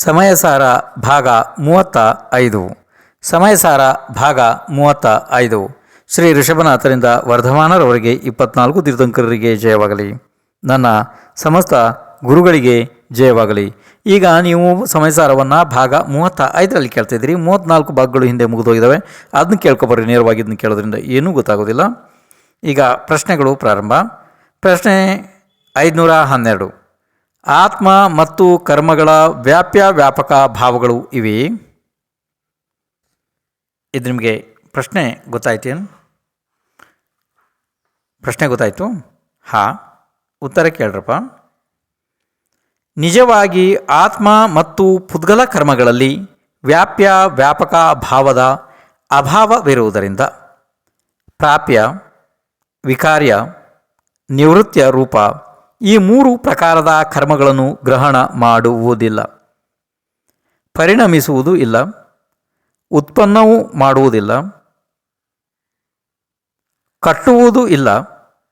ಸಮಯಸಾರ ಭಾಗ ಮೂವತ್ತ ಐದು. ಸಮಯಸಾರ ಭಾಗ ಮೂವತ್ತ ಐದು. ಶ್ರೀ ಋಷಭನಾಥರಿಂದ ವರ್ಧಮಾನರವರಿಗೆ ಇಪ್ಪತ್ನಾಲ್ಕು ತೀರ್ಥಂಕರರಿಗೆ ಜಯವಾಗಲಿ. ನನ್ನ ಸಮಸ್ತ ಗುರುಗಳಿಗೆ ಜಯವಾಗಲಿ. ಈಗ ನೀವು ಸಮಯಸಾರವನ್ನು ಭಾಗ ಮೂವತ್ತ ಐದರಲ್ಲಿ ಕೇಳ್ತಿದ್ದೀರಿ. ಮೂವತ್ತ್ನಾಲ್ಕು ಭಾಗಗಳು ಹಿಂದೆ ಮುಗಿದೋಗಿದ್ದಾವೆ. ಅದನ್ನ ಕೇಳ್ಕೊಬರ್ರಿ, ನೇರವಾಗಿ ಇದನ್ನ ಕೇಳೋದ್ರಿಂದ ಏನೂ ಗೊತ್ತಾಗೋದಿಲ್ಲ. ಈಗ ಪ್ರಶ್ನೆಗಳು ಪ್ರಾರಂಭ. ಪ್ರಶ್ನೆ ಐದುನೂರ ಹನ್ನೆರಡು. ಆತ್ಮ ಮತ್ತು ಕರ್ಮಗಳ ವ್ಯಾಪ್ಯ ವ್ಯಾಪಕ ಭಾವಗಳು ಇವೆ. ಇದು ನಿಮಗೆ ಪ್ರಶ್ನೆ ಗೊತ್ತಾಯ್ತೇನು? ಪ್ರಶ್ನೆ ಗೊತ್ತಾಯಿತು? ಹಾ, ಉತ್ತರ ಕೇಳ್ರಪ್ಪ. ನಿಜವಾಗಿ ಆತ್ಮ ಮತ್ತು ಪುದ್ಗಲ ಕರ್ಮಗಳಲ್ಲಿ ವ್ಯಾಪ್ಯ ವ್ಯಾಪಕ ಭಾವದ ಅಭಾವವಿರುವುದರಿಂದ ಪ್ರಾಪ್ಯ, ವಿಕಾರ್ಯ, ನಿವೃತ್ತಿಯ ರೂಪ ಈ ಮೂರು ಪ್ರಕಾರದ ಕರ್ಮಗಳನ್ನು ಗ್ರಹಣ ಮಾಡುವುದಿಲ್ಲ. ಪರಿಣಮಿಸುವುದು ಇಲ್ಲ. ಉತ್ಪನ್ನವೂ ಮಾಡುವುದಿಲ್ಲ. ಕಟ್ಟುವುದು ಇಲ್ಲ.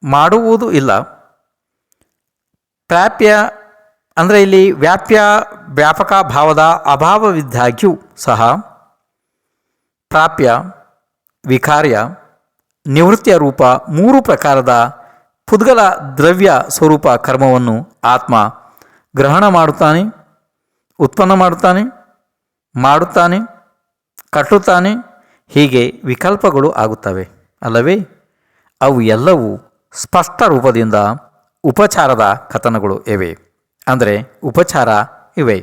ಮಾಡುವುದು ಇಲ್ಲ. ಪ್ರಾಪ್ಯ, ಅಂದರೆ ಇಲ್ಲಿ ವ್ಯಾಪ್ಯ, ವ್ಯಾಪಕ ಭಾವದ ಅಭಾವವಿದ್ದಾಗ್ಯೂ ಸಹ ಪ್ರಾಪ್ಯ, ವಿಕಾರ್ಯ, ನಿವೃತ್ತಿಯ ರೂಪ ಮೂರು ಪ್ರಕಾರದ ಪುದ್ಗಲ ದ್ರವ್ಯ ಸ್ವರೂಪ ಕರ್ಮವನ್ನು ಆತ್ಮ ಗ್ರಹಣ ಮಾಡುತ್ತಾನೆ, ಉತ್ಪನ್ನ ಮಾಡುತ್ತಾನೆ ಮಾಡುತ್ತಾನೆ, ಕಟ್ಟುತ್ತಾನೆ, ಹೀಗೆ ವಿಕಲ್ಪಗಳು ಆಗುತ್ತವೆ, ಅಲ್ಲವೇ? ಅವು ಎಲ್ಲವೂ ಸ್ಪಷ್ಟ ರೂಪದಿಂದ ಉಪಚಾರದ ಕಥನಗಳು ಇವೆ, ಅಂದರೆ ಉಪಚಾರ ಇವೆ.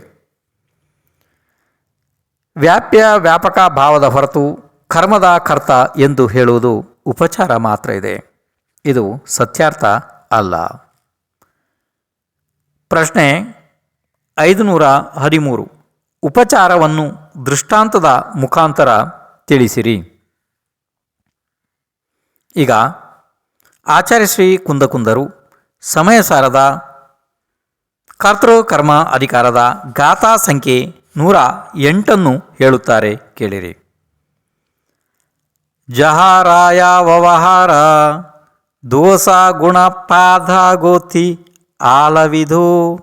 ವ್ಯಾಪ್ಯ ವ್ಯಾಪಕ ಭಾವದ ಹೊರತು ಕರ್ಮದ ಕರ್ತ ಎಂದು ಹೇಳುವುದು ಉಪಚಾರ ಮಾತ್ರ ಇದೆ. ಇದು ಸತ್ಯಾರ್ಥ ಅಲ್ಲ. ಪ್ರಶ್ನೆ ಐದುನೂರ ಹದಿಮೂರು. ಉಪಚಾರವನ್ನು ದೃಷ್ಟಾಂತದ ಮುಖಾಂತರ ತಿಳಿಸಿರಿ. ಈಗ ಆಚಾರ್ಯ ಶ್ರೀ ಕುಂದಕುಂದರು ಸಮಯ ಸಾರದ ಕರ್ತೃಕರ್ಮ ಅಧಿಕಾರದ ಗಾಥಾ ಸಂಖ್ಯೆ ನೂರ ಎಂಟನ್ನು ಹೇಳುತ್ತಾರೆ ಕೇಳಿರಿ. ಜಹಾರಾಯ ವ್ಯವಹಾರ ದೋಸ ಗುಣಪಾದ ಗೋತಿ ಆಲವಿಧೋ.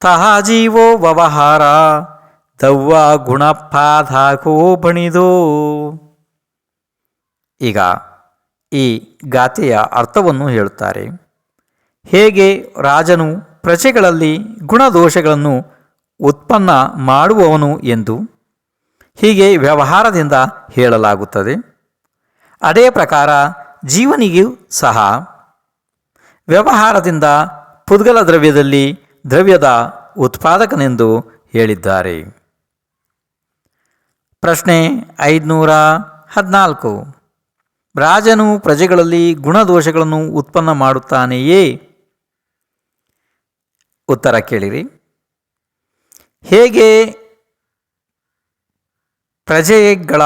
ತಹ ಜೀವೋ ವ್ಯವಹಾರ, ದವ್ವ ಗುಣಪಾದಾಗೋ ಬಣಿದೋ. ಈಗ ಈ ಗಾಥೆಯ ಅರ್ಥವನ್ನು ಹೇಳುತ್ತಾರೆ. ಹೇಗೆ ರಾಜನು ಪ್ರಜೆಗಳಲ್ಲಿ ಗುಣದೋಷಗಳನ್ನು ಉತ್ಪನ್ನ ಮಾಡುವವನು ಎಂದು ಹೀಗೆ ವ್ಯವಹಾರದಿಂದ ಹೇಳಲಾಗುತ್ತದೆ. ಅದೇ ಪ್ರಕಾರ ಜೀವನಿಗೂ ಸಹ ವ್ಯವಹಾರದಿಂದ ಪುದ್ಗಲ ದ್ರವ್ಯದಲ್ಲಿ ದ್ರವ್ಯದ ಉತ್ಪಾದಕನೆಂದು ಹೇಳಿದ್ದಾರೆ. ಪ್ರಶ್ನೆ ಐದುನೂರ ಹದಿನಾಲ್ಕು. ರಾಜನು ಪ್ರಜೆಗಳಲ್ಲಿ ಗುಣದೋಷಗಳನ್ನು ಉತ್ಪನ್ನ ಮಾಡುತ್ತಾನೆಯೇ? ಉತ್ತರ ಕೇಳಿರಿ. ಹೇಗೆ ಪ್ರಜೆಗಳ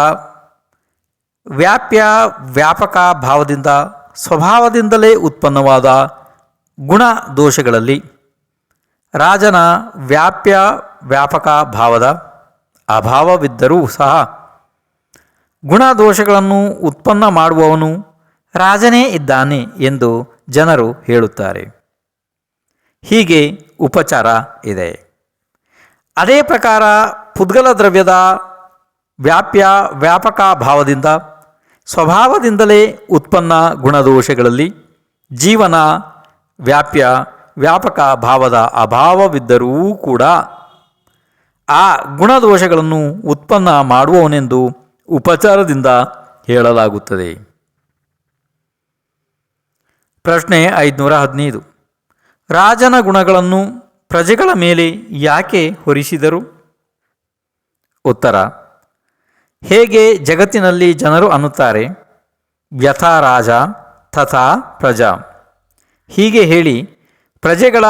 ವ್ಯಾಪ್ಯ ವ್ಯಾಪಕ ಭಾವದಿಂದ, ಸ್ವಭಾವದಿಂದಲೇ ಉತ್ಪನ್ನವಾದ ಗುಣ ದೋಷಗಳಲ್ಲಿ ರಾಜನ ವ್ಯಾಪ್ಯ ವ್ಯಾಪಕ ಭಾವದ ಅಭಾವವಿದ್ದರೂ ಸಹ ಗುಣದೋಷಗಳನ್ನು ಉತ್ಪನ್ನ ಮಾಡುವವನು ರಾಜನೇ ಇದ್ದಾನೆ ಎಂದು ಜನರು ಹೇಳುತ್ತಾರೆ. ಹೀಗೆ ಉಪಚಾರ ಇದೆ. ಅದೇ ಪ್ರಕಾರ ಪುದ್ಗಲ ದ್ರವ್ಯದ ವ್ಯಾಪ್ಯ ವ್ಯಾಪಕ ಭಾವದಿಂದ ಸ್ವಭಾವದಿಂದಲೇ ಉತ್ಪನ್ನ ಗುಣದೋಷಗಳಲ್ಲಿ ಜೀವನ ವ್ಯಾಪ್ಯ ವ್ಯಾಪಕ ಭಾವದ ಅಭಾವವಿದ್ದರೂ ಕೂಡ ಆ ಗುಣದೋಷಗಳನ್ನು ಉತ್ಪನ್ನ ಮಾಡುವವನೆಂದು ಉಪಚಾರದಿಂದ ಹೇಳಲಾಗುತ್ತದೆ. ಪ್ರಶ್ನೆ ಐದುನೂರ ಹದಿನೈದು. ರಾಜನ ಗುಣಗಳನ್ನು ಪ್ರಜೆಗಳ ಮೇಲೆ ಯಾಕೆ ಹೊರಿಸಿದರು? ಉತ್ತರ ಹೇಗೆ ಜಗತ್ತಿನಲ್ಲಿ ಜನರು ಅನ್ನುತ್ತಾರೆ? ವ್ಯಥಾ ರಾಜ, ತಥಾ ಪ್ರಜಾ. ಹೀಗೆ ಹೇಳಿ ಪ್ರಜೆಗಳ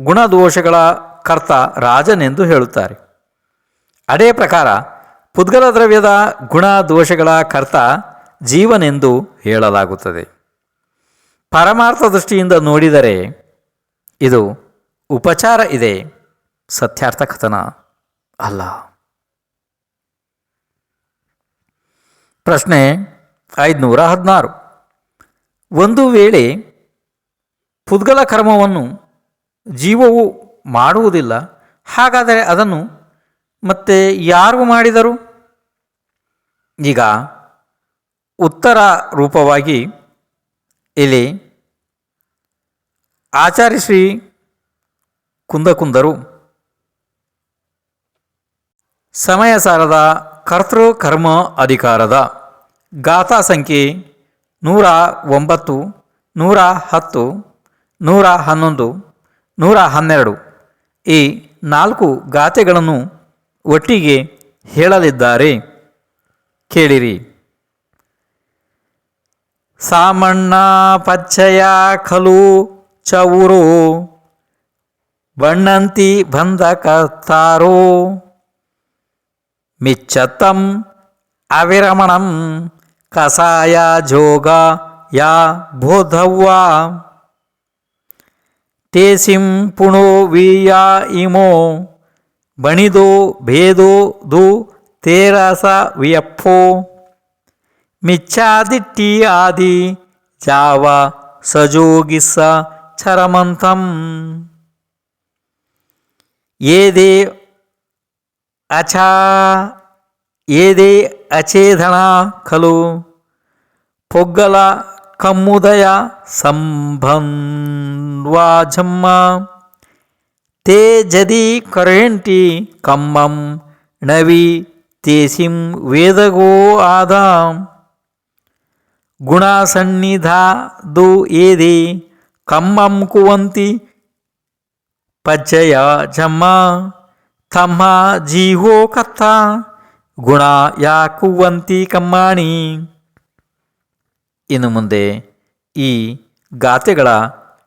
ಗುಣದೋಷಗಳ ಕರ್ತ ರಾಜನೆಂದು ಹೇಳುತ್ತಾರೆ. ಅದೇ ಪ್ರಕಾರ ಪುದ್ಗಲ ದ್ರವ್ಯದ ಗುಣ ದೋಷಗಳ ಕರ್ತ ಜೀವನೆಂದು ಹೇಳಲಾಗುತ್ತದೆ. ಪರಮಾರ್ಥ ದೃಷ್ಟಿಯಿಂದ ನೋಡಿದರೆ ಇದು ಉಪಚಾರ ಇದೆ, ಸತ್ಯಾರ್ಥ ಕಥನ ಅಲ್ಲ. ಪ್ರಶ್ನೆ ಐದುನೂರ ಹದಿನಾರು. ಒಂದು ವೇಳೆ ಪುದ್ಗಲ ಕರ್ಮವನ್ನು ಜೀವವು ಮಾಡುವುದಿಲ್ಲ, ಹಾಗಾದರೆ ಅದನ್ನು ಮತ್ತೆ ಯಾರು ಮಾಡಿದರು? ಈಗ ಉತ್ತರ ರೂಪವಾಗಿ ಇಲ್ಲಿ ಆಚಾರ್ಯ ಶ್ರೀ ಕುಂದಕುಂದರು. ಸಮಯ ಸಾರದ ಕರ್ತೃ ಕರ್ಮ ಅಧಿಕಾರದ ಗಾಥಾ ಸಂಖ್ಯೆ ನೂರ ಒಂಬತ್ತು, ನೂರ ಹತ್ತು, ನೂರ ಹನ್ನೊಂದು, ನೂರ ಹನ್ನೆರಡು. ಈ ನಾಲ್ಕು ಗಾಥೆಗಳನ್ನು ಒಟ್ಟಿಗೆ ಹೇಳಲಿದ್ದಾರೆ. ಕೇಳಿರಿ. ಸಾಮಣ್ಣ ಪಚ್ಚಯ ಖಲು ಚೌರು, ಬಣ್ಣಂತಿ ಬಂದ ಕತ್ತಾರೋ ಮಿಚ್ಚತ್ತಂ ಅವಿರಮಣಂ కషాయా జోగా యా బోధవ్వా. తేసిం పుణో వీయా ఇమో బణిదో భేదో దు తేరస వియప్పో. మిథ్యాదిట్టి ఆది జావ సజోగిస్స చరమంతం. ఏదే అచా ఏదే అచేధన ఖలు పొగ్గల కమ్ముదయ సంభన్వాజమ్మ. తే జది కరేంటి కమ్మం నవి తేసిం వేదగో ఆదా. గుణాసన్నిధాదు ఏది కమ్మం కువంతి పచ్చయా జమ్మ తమ్మ జీవో కథ ಗುಣ ಯಾಕುವಂತಿ ಕಮ್ಮಾಣಿ? ಇನ್ನು ಮುಂದೆ ಈ ಗಾತೆಗಳ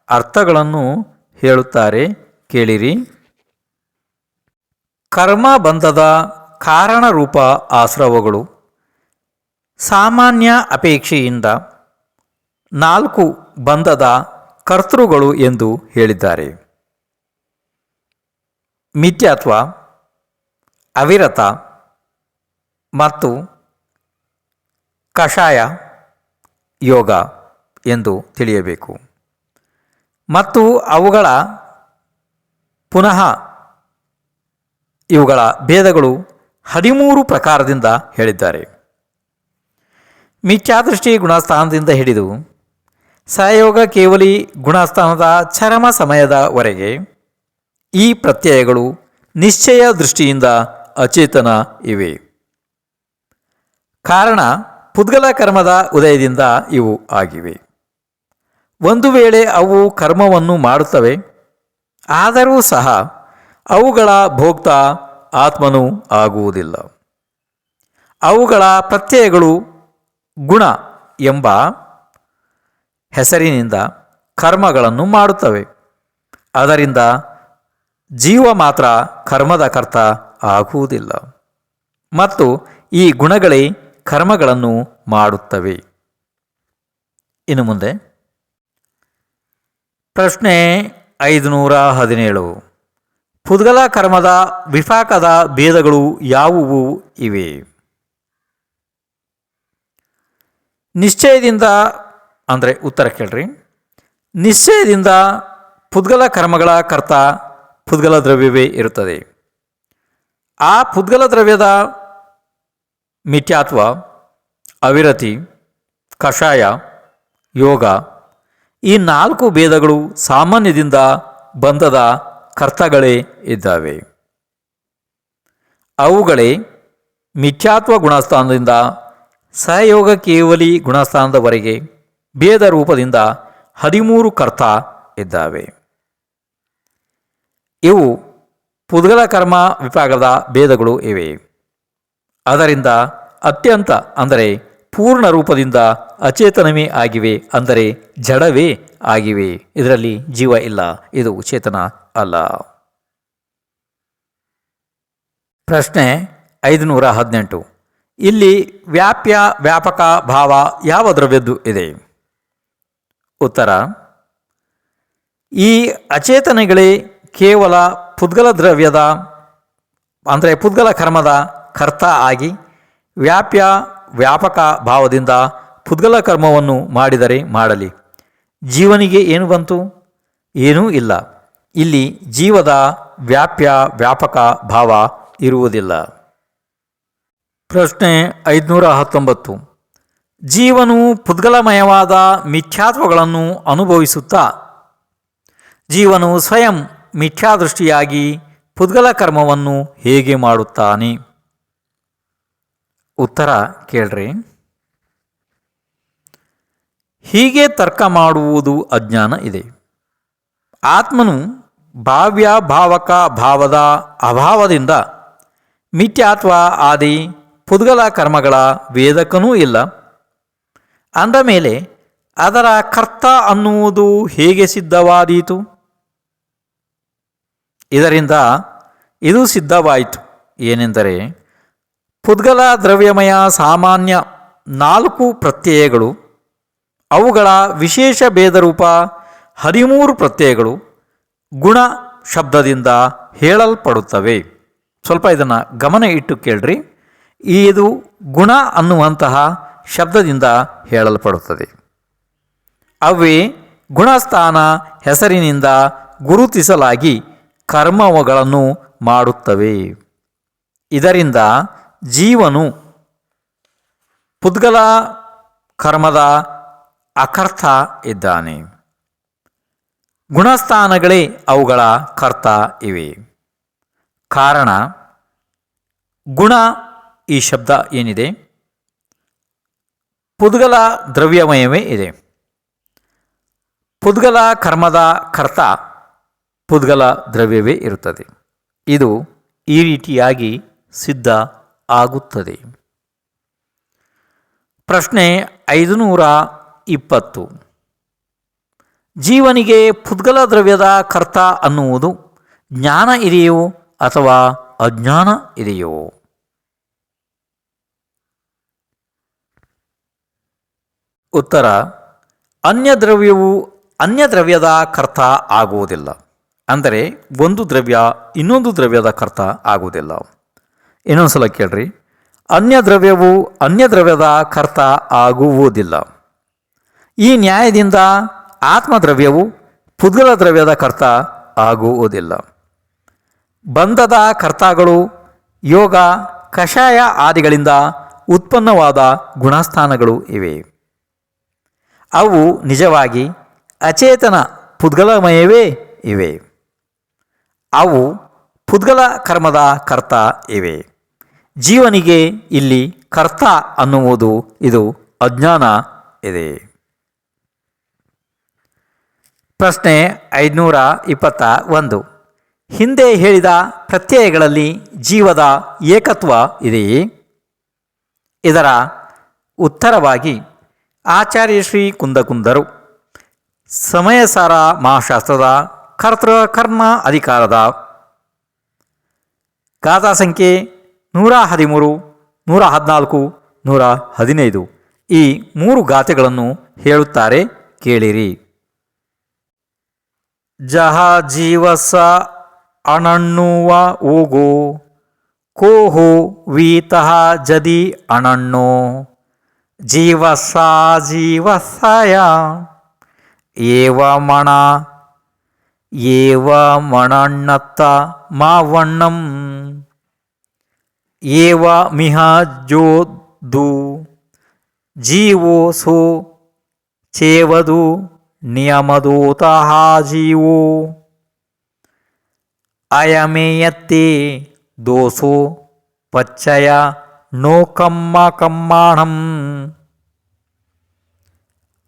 ಅರ್ಥಗಳನ್ನು ಹೇಳುತ್ತಾರೆ, ಕೇಳಿರಿ. ಕರ್ಮ ಬಂಧದ ಕಾರಣರೂಪ ಆಶ್ರವಗಳು. ಸಾಮಾನ್ಯ ಅಪೇಕ್ಷೆಯಿಂದ ನಾಲ್ಕು ಬಂಧದ ಕರ್ತೃಗಳು ಎಂದು ಹೇಳಿದ್ದಾರೆ. ಮಿಥ್ಯಾತ್ವ ಅವಿರತ ಮತ್ತು ಕಷಾಯ ಯೋಗ ಎಂದು ತಿಳಿಯಬೇಕು. ಮತ್ತು ಅವುಗಳ ಪುನಃ ಇವುಗಳ ಭೇದಗಳು ಹದಿಮೂರು ಪ್ರಕಾರದಿಂದ ಹೇಳಿದ್ದಾರೆ. ಮಿಥ್ಯಾದೃಷ್ಟಿ ಗುಣಸ್ಥಾನದಿಂದ ಹಿಡಿದು ಸಹಯೋಗ ಕೇವಲಿ ಗುಣಸ್ಥಾನದ ಚರಮ ಸಮಯದವರೆಗೆ ಈ ಪ್ರತ್ಯಯಗಳು ನಿಶ್ಚಯ ದೃಷ್ಟಿಯಿಂದ ಅಚೇತನ ಇವೆ. ಕಾರಣ ಪುದ್ಗಲ ಕರ್ಮದ ಉದಯದಿಂದ ಇವು ಆಗಿವೆ. ಒಂದು ವೇಳೆ ಅವು ಕರ್ಮವನ್ನು ಮಾಡುತ್ತವೆ, ಆದರೂ ಸಹ ಅವುಗಳ ಭೋಕ್ತ ಆತ್ಮನು ಆಗುವುದಿಲ್ಲ. ಅವುಗಳ ಪ್ರತ್ಯಯಗಳು ಗುಣ ಎಂಬ ಹೆಸರಿನಿಂದ ಕರ್ಮಗಳನ್ನು ಮಾಡುತ್ತವೆ. ಅದರಿಂದ ಜೀವ ಮಾತ್ರ ಕರ್ಮದ ಕರ್ತ ಆಗುವುದಿಲ್ಲ. ಮತ್ತು ಈ ಗುಣಗಳೇ ಕರ್ಮಗಳನ್ನು ಮಾಡುತ್ತವೆ. ಇನ್ನು ಮುಂದೆ. ಪ್ರಶ್ನೆ ಐದುನೂರ ಹದಿನೇಳು. ಪುದ್ಗಲ ಕರ್ಮದ ವಿಪಾಕದ ಭೇದಗಳು ಯಾವುವು? ಇವೆ. ನಿಶ್ಚಯದಿಂದ, ಅಂದರೆ ಉತ್ತರ ಕೇಳ್ರಿ. ನಿಶ್ಚಯದಿಂದ ಪುದ್ಗಲ ಕರ್ಮಗಳ ಕರ್ತ ಪುದ್ಗಲ ದ್ರವ್ಯವೇ ಇರುತ್ತದೆ. ಆ ಪುದ್ಗಲ ದ್ರವ್ಯದ ಮಿಥ್ಯಾತ್ವ, ಅವಿರತಿ, ಕಷಾಯ, ಯೋಗ ಈ ನಾಲ್ಕು ಭೇದಗಳು ಸಾಮಾನ್ಯದಿಂದ ಬಂದದ ಕರ್ತಗಳೇ ಇದ್ದಾವೆ. ಅವುಗಳೇ ಮಿಥ್ಯಾತ್ವ ಗುಣಸ್ಥಾನದಿಂದ ಸಹಯೋಗ ಕೇವಲಿ ಗುಣಸ್ಥಾನದವರೆಗೆ ಭೇದ ರೂಪದಿಂದ ಹದಿಮೂರು ಕರ್ತ ಇದ್ದಾವೆ. ಇವು ಪುದ್ಗಲ ಕರ್ಮ ವಿಭಾಗದ ಭೇದಗಳು ಇವೆ. ಅದರಿಂದ ಅತ್ಯಂತ ಅಂದರೆ ಪೂರ್ಣ ರೂಪದಿಂದ ಅಚೇತನವೇ ಆಗಿವೆ ಅಂದರೆ ಜಡವೇ ಆಗಿವೆ. ಇದರಲ್ಲಿ ಜೀವ ಇಲ್ಲ, ಇದು ಚೇತನ ಅಲ್ಲ. ಪ್ರಶ್ನೆ ಐದುನೂರ ಹದಿನೆಂಟು. ಇಲ್ಲಿ ವ್ಯಾಪ್ಯ, ವ್ಯಾಪಕ ಭಾವ ಯಾವ ದ್ರವ್ಯದ್ದು ಇದೆ? ಉತ್ತರ, ಈ ಅಚೇತನಗಳೇ ಕೇವಲ ಪುದ್ಗಲ ದ್ರವ್ಯದ, ಅಂದರೆ ಪುದ್ಗಲ ಕರ್ಮದ ಕರ್ತ ಆಗಿ ವ್ಯಾಪ್ಯ ವ್ಯಾಪಕ ಭಾವದಿಂದ ಪುದ್ಗಲ ಕರ್ಮವನ್ನು ಮಾಡಿದರೆ ಮಾಡಲಿ. ಜೀವನಿಗೆ ಏನು ಬಂತು? ಏನೂ ಇಲ್ಲ. ಇಲ್ಲಿ ಜೀವದ ವ್ಯಾಪ್ಯ ವ್ಯಾಪಕ ಭಾವ ಇರುವುದಿಲ್ಲ. ಪ್ರಶ್ನೆ ಐದುನೂರ ಹತ್ತೊಂಬತ್ತು. ಜೀವನು ಪುದ್ಗಲಮಯವಾದ ಮಿಥ್ಯಾತ್ವಗಳನ್ನು ಅನುಭವಿಸುತ್ತಾ? ಜೀವನು ಸ್ವಯಂ ಮಿಥ್ಯಾದೃಷ್ಟಿಯಾಗಿ ಪುದ್ಗಲ ಕರ್ಮವನ್ನು ಹೇಗೆ ಮಾಡುತ್ತಾನೆ? ಉತ್ತರ ಕೇಳ್ರಿ. ಹೀಗೆ ತರ್ಕ ಮಾಡುವುದು ಅಜ್ಞಾನ ಇದೆ. ಆತ್ಮನು ಭಾವ್ಯ ಭಾವಕ ಭಾವದ ಅಭಾವದಿಂದ ಮಿಥ್ಯಾತ್ವ ಆದಿ ಪುದ್ಗಲ ಕರ್ಮಗಳ ವೇದಕನೂ ಇಲ್ಲ. ಅಂದ ಮೇಲೆ ಅದರ ಕರ್ತ ಅನ್ನುವುದು ಹೇಗೆ ಸಿದ್ಧವಾದೀತು? ಇದರಿಂದ ಇದು ಸಿದ್ಧವಾಯಿತು. ಏನೆಂದರೆ ಪುದ್ಗಲ ದ್ರವ್ಯಮಯ ಸಾಮಾನ್ಯ ನಾಲ್ಕು ಪ್ರತ್ಯಯಗಳು, ಅವುಗಳ ವಿಶೇಷ ಭೇದರೂಪ ಹದಿಮೂರು ಪ್ರತ್ಯಯಗಳು ಗುಣ ಶಬ್ದದಿಂದ ಹೇಳಲ್ಪಡುತ್ತವೆ. ಸ್ವಲ್ಪ ಇದನ್ನು ಗಮನ ಇಟ್ಟು ಕೇಳ್ರಿ. ಇದು ಗುಣ ಅನ್ನುವಂತಹ ಶಬ್ದದಿಂದ ಹೇಳಲ್ಪಡುತ್ತದೆ. ಅವೇ ಗುಣಸ್ಥಾನ ಹೆಸರಿನಿಂದ ಗುರುತಿಸಲಾಗಿ ಕರ್ಮಗಳನ್ನು ಮಾಡುತ್ತವೆ. ಇದರಿಂದ ಜೀವನು ಪುದ್ಗಲ ಕರ್ಮದ ಅಕರ್ಥ ಇದ್ದಾನೆ. ಗುಣಸ್ಥಾನಗಳೇ ಅವುಗಳ ಕರ್ತ ಇವೆ. ಕಾರಣ, ಗುಣ ಈ ಶಬ್ದ ಏನಿದೆ? ಪುದ್ಗಲ ದ್ರವ್ಯಮಯವೇ ಇದೆ. ಪುದ್ಗಲ ಕರ್ಮದ ಕರ್ತ ಪುದ್ಗಲ ದ್ರವ್ಯವೇ ಇರುತ್ತದೆ. ಇದು ಈ ರೀತಿಯಾಗಿ ಸಿದ್ಧ ಆಗುತ್ತದೆ. ಪ್ರಶ್ನೆ ಐದುನೂರ ಇಪ್ಪತ್ತು. ಜೀವನಿಗೆ ಪುದ್ಗಲ ದ್ರವ್ಯದ ಕರ್ತ ಅನ್ನುವುದು ಜ್ಞಾನ ಇದೆಯೋ ಅಥವಾ ಅಜ್ಞಾನ ಇದೆಯೋ? ಉತ್ತರ, ಅನ್ಯ ದ್ರವ್ಯವು ಅನ್ಯ ದ್ರವ್ಯದ ಕರ್ತ ಆಗುವುದಿಲ್ಲ. ಅಂದರೆ ಒಂದು ದ್ರವ್ಯ ಇನ್ನೊಂದು ದ್ರವ್ಯದ ಕರ್ತ ಆಗುವುದಿಲ್ಲ. ಇನ್ನೊಂದು ಸಲ ಕೇಳ್ರಿ. ಅನ್ಯ ದ್ರವ್ಯವು ಅನ್ಯ ದ್ರವ್ಯದ ಕರ್ತ ಆಗುವುದಿಲ್ಲ. ಈ ನ್ಯಾಯದಿಂದ ಆತ್ಮದ್ರವ್ಯವು ಪುದ್ಗಲ ದ್ರವ್ಯದ ಕರ್ತ ಆಗುವುದಿಲ್ಲ. ಬಂಧದ ಕರ್ತಾಗಳು ಯೋಗ, ಕಷಾಯ ಆದಿಗಳಿಂದ ಉತ್ಪನ್ನವಾದ ಗುಣಸ್ಥಾನಗಳು ಇವೆ. ಅವು ನಿಜವಾಗಿ ಅಚೇತನ ಪುದ್ಗಲಮಯವೇ ಇವೆ. ಅವು ಪುದ್ಗಲ ಕರ್ಮದ ಕರ್ತ ಇವೆ. ಜೀವನಿಗೆ ಇಲ್ಲಿ ಕರ್ತ ಅನ್ನುವುದು ಇದು ಅಜ್ಞಾನ ಇದೆ. ಪ್ರಶ್ನೆ ಐದುನೂರ ಇಪ್ಪತ್ತ ಒಂದು. ಹಿಂದೆ ಹೇಳಿದ ಪ್ರತ್ಯಯಗಳಲ್ಲಿ ಜೀವದ ಏಕತ್ವ ಇದೆಯೇ? ಇದರ ಉತ್ತರವಾಗಿ ಆಚಾರ್ಯ ಶ್ರೀ ಕುಂದಕುಂದರು, ಸಮಯಸಾರ ಮಹಾಶಾಸ್ತ್ರದ ಕರ್ತೃ ಕರ್ಮ ಅಧಿಕಾರದ ಗಾಥಾ ಸಂಖ್ಯೆ ನೂರ ಹದಿಮೂರು, ನೂರ ಹದಿನಾಲ್ಕು, ನೂರ ಹದಿನೈದು ಈ ಮೂರು ಗಾತೆಗಳನ್ನು ಹೇಳುತ್ತಾರೆ ಕೇಳಿರಿ. ಜಹ ಜೀವಸ ಅಣಣ್ಣುವ ಊಗು ಕೋಹು ವೀತಃ ಜದಿ ಅಣಣ್ಣು, ಜೀವಸ ಜೀವಸಯ, ಏವ ಮಣ, ಏವ ಮಣಣ್ಣತ್ತ ಮಾವಣ್ಣಂ ಏವ ಮಿಹ ಜೋದು ಜೀವೋ ಸೋ ಚೇವದು ನಿಯಮದೂತಃ ಜೀವೋ ಅಯಮೇಯತ್ತೆ ದೋಸೋ ಪಚ್ಚಯ ನೋ ಕಮ್ಮ ಕಮ್ಮಾಣಂ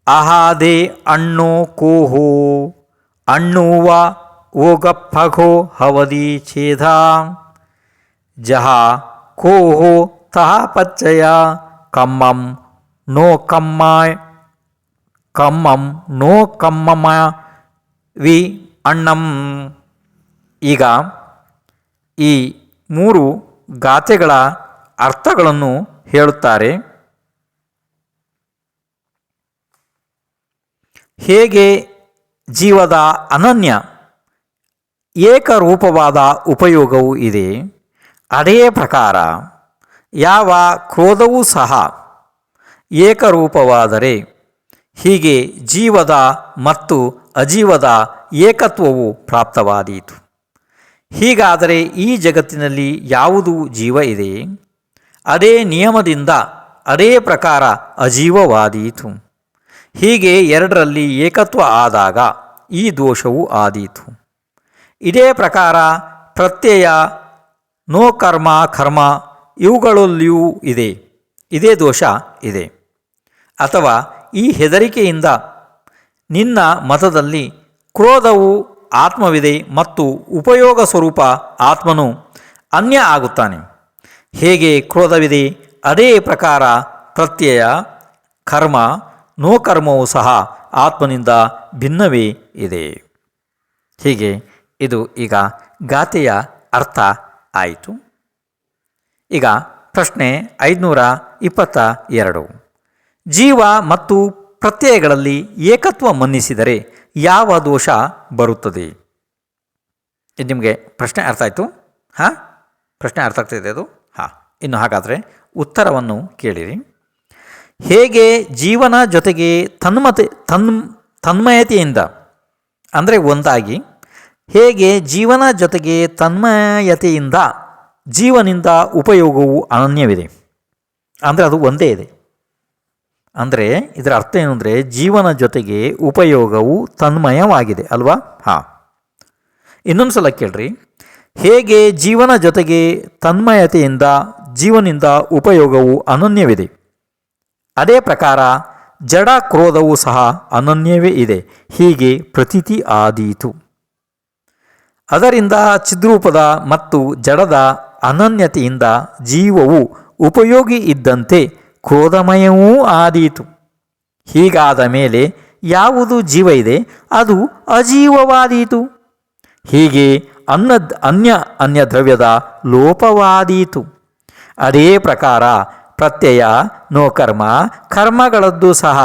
ಅಹಾದೆ ಅಣ್ಣು ಕೂಹು ಅಣ್ಣುವ ಓಗಪ್ಪಘೋ ಹವದಿ ಛೇದ ಜಹ ಕೋಹು ತಹ ಪಚ್ಚಯ ಕಮ್ಮಂ ನೋ ಕಮ್ಮಾಯ್ ಕಮ್ಮಂ ನೋ ಕಮ್ಮಮ ವಿ ಅಣ್ಣಂ. ಈಗ ಈ ಮೂರು ಗಾಥೆಗಳ ಅರ್ಥಗಳನ್ನು ಹೇಳುತ್ತಾರೆ. ಹೇಗೆ ಜೀವದ ಅನನ್ಯ ಏಕರೂಪವಾದ ಉಪಯೋಗವೂ ಇದೆ? ಅದೇ ಪ್ರಕಾರ ಯಾವ ಕ್ರೋಧವೂ ಸಹ ಏಕರೂಪವಾದರೆ ಹೀಗೆ ಜೀವದ ಮತ್ತು ಅಜೀವದ ಏಕತ್ವವು ಪ್ರಾಪ್ತವಾದೀತು. ಹೀಗಾದರೆ ಈ ಜಗತ್ತಿನಲ್ಲಿ ಯಾವುದು ಜೀವ ಇದೆ? ಅದೇ ನಿಯಮದಿಂದ ಅದೇ ಪ್ರಕಾರ ಅಜೀವವಾದೀತು. ಹೀಗೆ ಎರಡರಲ್ಲಿ ಏಕತ್ವ ಆದಾಗ ಈ ದೋಷವು ಆದೀತು. ಇದೇ ಪ್ರಕಾರ ಪ್ರತ್ಯಯ ನೋ ಕರ್ಮ ಕರ್ಮ, ಇವುಗಳಲ್ಲಿಯೂ ಇದೆ. ಇದೇ ದೋಷ ಇದೆ. ಅಥವಾ ಈ ಹೆದರಿಕೆಯಿಂದ ನಿನ್ನ ಮತದಲ್ಲಿ ಕ್ರೋಧವು ಆತ್ಮವಿದೆ ಮತ್ತು ಉಪಯೋಗ ಸ್ವರೂಪ ಆತ್ಮನು ಅನ್ಯ ಆಗುತ್ತಾನೆ. ಹೇಗೆ ಕ್ರೋಧವಿದೆ? ಅದೇ ಪ್ರಕಾರ ಪ್ರತ್ಯಯ, ಕರ್ಮ, ನೋ ಕರ್ಮವೂ ಸಹ ಆತ್ಮನಿಂದ ಭಿನ್ನವೇ ಇದೆ. ಹೀಗೆ ಇದು ಈಗ ಗಾತೆಯ ಅರ್ಥ. ಆಯಿತು. ಈಗ ಪ್ರಶ್ನೆ ಐದುನೂರ ಇಪ್ಪತ್ತ ಎರಡು. ಜೀವ ಮತ್ತು ಪ್ರತ್ಯಯಗಳಲ್ಲಿ ಏಕತ್ವ ಮನ್ನಿಸಿದರೆ ಯಾವ ದೋಷ ಬರುತ್ತದೆ? ಇದು ನಿಮಗೆ ಪ್ರಶ್ನೆ ಅರ್ಥ ಆಯಿತು? ಹಾಂ? ಪ್ರಶ್ನೆ ಅರ್ಥ ಆಗ್ತಿದೆ ಅದು? ಹಾಂ. ಇನ್ನು ಹಾಗಾದರೆ ಉತ್ತರವನ್ನು ಕೇಳಿರಿ. ಹೇಗೆ ಜೀವನ ಜೊತೆಗೆ ತನ್ಮತೆ, ತನ್, ತನ್ಮಯತೆಯಿಂದ, ಅಂದರೆ ಒಂದಾಗಿ ಹೇಗೆ ಜೀವನ ಜೊತೆಗೆ ತನ್ಮಯತೆಯಿಂದ ಜೀವನಿಂದ ಉಪಯೋಗವು ಅನನ್ಯವಿದೆ. ಅಂದರೆ ಅದು ಒಂದೇ ಇದೆ. ಅಂದರೆ ಇದರ ಅರ್ಥ ಏನು ಅಂದರೆ ಜೀವನ ಜೊತೆಗೆ ಉಪಯೋಗವು ತನ್ಮಯವಾಗಿದೆ ಅಲ್ವಾ? ಹಾಂ. ಇನ್ನೊಂದು ಸಲ ಕೇಳ್ರಿ. ಹೇಗೆ ಜೀವನ ಜೊತೆಗೆ ತನ್ಮಯತೆಯಿಂದ ಜೀವನಿಂದ ಉಪಯೋಗವು ಅನನ್ಯವಿದೆ. ಅದೇ ಪ್ರಕಾರ ಜಡ ಕ್ರೋಧವೂ ಸಹ ಅನನ್ಯವೇ ಇದೆ. ಹೀಗೆ ಪ್ರತೀತಿ ಆದೀತು. ಅದರಿಂದ ಚಿದ್ರೂಪದ ಮತ್ತು ಜಡದ ಅನನ್ಯತೆಯಿಂದ ಜೀವವು ಉಪಯೋಗಿ ಇದ್ದಂತೆ ಕ್ರೋಧಮಯವೂ ಆದೀತು. ಹೀಗಾದ ಮೇಲೆ ಯಾವುದು ಜೀವ ಇದೆ? ಅದು ಅಜೀವವಾದೀತು. ಹೀಗೆ ಅನ್ನ, ಅನ್ಯ ಅನ್ಯ ದ್ರವ್ಯದ ಲೋಪವಾದೀತು. ಅದೇ ಪ್ರಕಾರ ಪ್ರತ್ಯಯ, ನೋಕರ್ಮ, ಕರ್ಮಗಳದ್ದು ಸಹ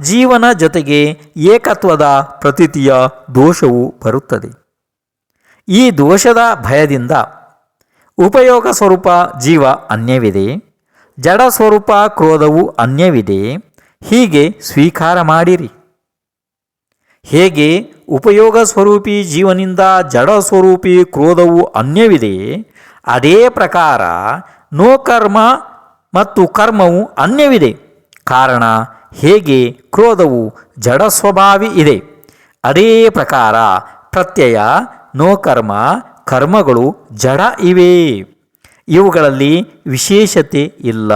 ಜೀವನ ಜೊತೆಗೆ ಏಕತ್ವದ ಪ್ರತೀತಿಯ ದೋಷವು ಬರುತ್ತದೆ. ಈ ದೋಷದ ಭಯದಿಂದ ಉಪಯೋಗ ಸ್ವರೂಪ ಜೀವ ಅನ್ಯವಿದೆ, ಜಡ ಸ್ವರೂಪ ಕ್ರೋಧವು ಅನ್ಯವಿದೆ, ಹೀಗೆ ಸ್ವೀಕಾರ ಮಾಡಿರಿ. ಹೇಗೆ ಉಪಯೋಗ ಸ್ವರೂಪಿ ಜೀವನಿಂದ ಜಡ ಸ್ವರೂಪಿ ಕ್ರೋಧವು ಅನ್ಯವಿದೆ, ಅದೇ ಪ್ರಕಾರ ನೋ ಕರ್ಮ ಮತ್ತು ಕರ್ಮವು ಅನ್ಯವಿದೆ. ಕಾರಣ ಹೇಗೆ ಕ್ರೋಧವು ಜಡ ಸ್ವಭಾವಿ ಇದೆ, ಅದೇ ಪ್ರಕಾರ ಪ್ರತ್ಯಯ ನೋ ಕರ್ಮ, ಕರ್ಮಗಳು ಜಡ ಇವೆ. ಇವುಗಳಲ್ಲಿ ವಿಶೇಷತೆ ಇಲ್ಲ.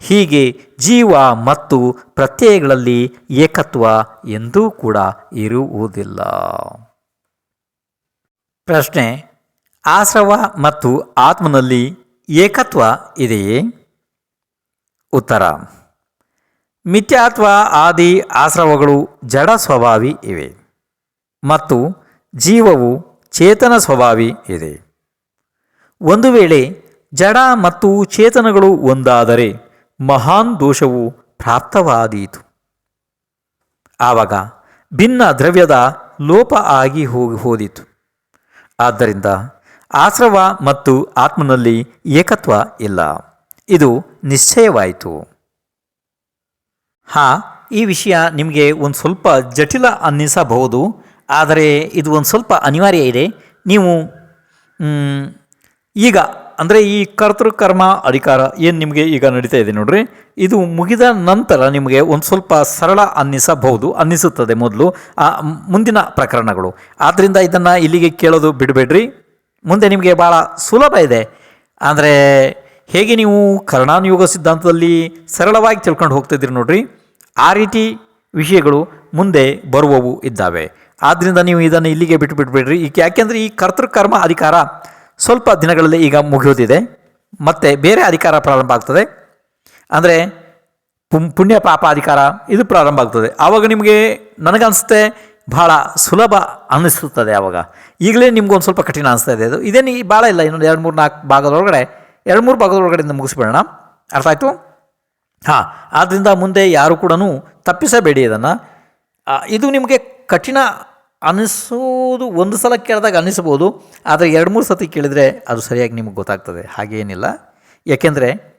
ಹೀಗೆ ಜೀವ ಮತ್ತು ಪ್ರತ್ಯಯಗಳಲ್ಲಿ ಏಕತ್ವ ಎಂದೂ ಕೂಡ ಇರುವುದಿಲ್ಲ. ಪ್ರಶ್ನೆ, ಆಶ್ರವ ಮತ್ತು ಆತ್ಮನಲ್ಲಿ ಏಕತ್ವ ಇದೆಯೇ? ಉತ್ತರ, ಮಿಥ್ಯಾತ್ವ, ಆದಿ, ಆಶ್ರವಗಳು ಜಡ ಸ್ವಭಾವಿ ಇವೆ. ಮತ್ತು ಜೀವವು ಚೇತನ ಸ್ವಭಾವಿ ಇದೆ. ಒಂದು ವೇಳೆ ಜಡ ಮತ್ತು ಚೇತನಗಳು ಒಂದಾದರೆ ಮಹಾನ್ ದೋಷವು ಪ್ರಾಪ್ತವಾದೀತು. ಆವಾಗ ಭಿನ್ನ ದ್ರವ್ಯದ ಲೋಪ ಆಗಿ ಹೋಗಿ ಹೋದಿತು. ಆದ್ದರಿಂದ ಆಶ್ರವ ಮತ್ತು ಆತ್ಮನಲ್ಲಿ ಏಕತ್ವ ಇಲ್ಲ. ಇದು ನಿಶ್ಚಯವಾಯಿತು. ಹಾ, ಈ ವಿಷಯ ನಿಮಗೆ ಒಂದು ಸ್ವಲ್ಪ ಜಟಿಲ ಅನ್ನಿಸಬಹುದು. ಆದರೆ ಇದು ಒಂದು ಸ್ವಲ್ಪ ಅನಿವಾರ್ಯ ಇದೆ. ನೀವು ಈಗ, ಅಂದರೆ ಈ ಕರ್ತೃಕರ್ಮ ಅಧಿಕಾರ ಏನು ನಿಮಗೆ ಈಗ ನಡೀತಾ ಇದೆ ನೋಡ್ರಿ? ಇದು ಮುಗಿದ ನಂತರ ನಿಮಗೆ ಒಂದು ಸ್ವಲ್ಪ ಸರಳ ಅನ್ನಿಸಬಹುದು, ಅನ್ನಿಸುತ್ತದೆ ಮೊದಲು, ಆ ಮುಂದಿನ ಪ್ರಕರಣಗಳು. ಆದ್ದರಿಂದ ಇದನ್ನು ಇಲ್ಲಿಗೆ ಕೇಳೋದು ಬಿಡಬೇಡ್ರಿ. ಮುಂದೆ ನಿಮಗೆ ಭಾಳ ಸುಲಭ ಇದೆ. ಅಂದರೆ ಹೇಗೆ ನೀವು ಕರ್ಣಾನುಯೋಗ ಸಿದ್ಧಾಂತದಲ್ಲಿ ಸರಳವಾಗಿ ತಿಳ್ಕೊಂಡು ಹೋಗ್ತಿದ್ದೀರಿ ನೋಡ್ರಿ? ಆ ರೀತಿ ವಿಷಯಗಳು ಮುಂದೆ ಬರುವವು ಇದ್ದಾವೆ. ಆದ್ದರಿಂದ ನೀವು ಇದನ್ನು ಇಲ್ಲಿಗೆ ಬಿಟ್ಟು ಬಿಟ್ಬಿಡ್ರಿ ಈಗ ಯಾಕೆಂದರೆ ಈ ಕರ್ತೃಕರ್ಮ ಅಧಿಕಾರ ಸ್ವಲ್ಪ ದಿನಗಳಲ್ಲಿ ಈಗ ಮುಗಿಯೋದಿದೆ. ಮತ್ತು ಬೇರೆ ಅಧಿಕಾರ ಪ್ರಾರಂಭ ಆಗ್ತದೆ. ಅಂದರೆ ಪುಣ್ಯ ಪಾಪ ಅಧಿಕಾರ ಇದು ಪ್ರಾರಂಭ ಆಗ್ತದೆ. ಆವಾಗ ನಿಮಗೆ ನನಗನ್ಸುತ್ತೆ ಭಾಳ ಸುಲಭ ಅನ್ನಿಸುತ್ತದೆ ಆವಾಗ. ಈಗಲೇ ನಿಮ್ಗೊಂದು ಸ್ವಲ್ಪ ಕಠಿಣ ಅನಿಸ್ತಾ ಇದೆ ಅದು. ಇದೇನು ಭಾಳ ಇಲ್ಲ, ಇನ್ನೊಂದು ಎರಡು, ಮೂರು, ನಾಲ್ಕು ಭಾಗದೊಳಗಡೆ, ಎರಡು, ಮೂರು ಭಾಗದೊಳಗಡೆಯಿಂದ ಮುಗಿಸ್ಬಿಡೋಣ. ಅರ್ಥ ಆಯಿತು? ಹಾಂ ಆದ್ದರಿಂದ ಮುಂದೆ ಯಾರು ಕೂಡ ತಪ್ಪಿಸಬೇಡಿ ಇದನ್ನು. ಇದು ನಿಮಗೆ ಕಠಿಣ ಅನಿಸೋದು ಒಂದು ಸಲ ಕೇಳಿದಾಗ ಅನ್ನಿಸ್ಬೋದು ಆದರೆ ಎರಡು, ಮೂರು ಸತಿ ಕೇಳಿದರೆ ಅದು ಸರಿಯಾಗಿ ನಿಮಗೆ ಗೊತ್ತಾಗ್ತದೆ. ಹಾಗೇನಿಲ್ಲ. ಯಾಕೆಂದರೆ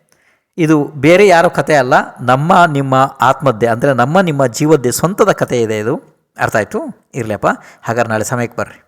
ಇದು ಬೇರೆ ಯಾರೋ ಕಥೆ ಅಲ್ಲ, ನಮ್ಮ, ನಿಮ್ಮ ಆತ್ಮದ್ದೇ, ಅಂದರೆ ನಮ್ಮ, ನಿಮ್ಮ ಜೀವದ್ದೇ ಸ್ವಂತದ ಕಥೆ ಇದೆ ಇದು. ಅರ್ಥ ಆಯಿತು? ಇರಲಿಯಪ್ಪ ಹಾಗಾದ್ರೆ ನಾಳೆ ಸಮಯಕ್ಕೆ ಬರ್ರಿ.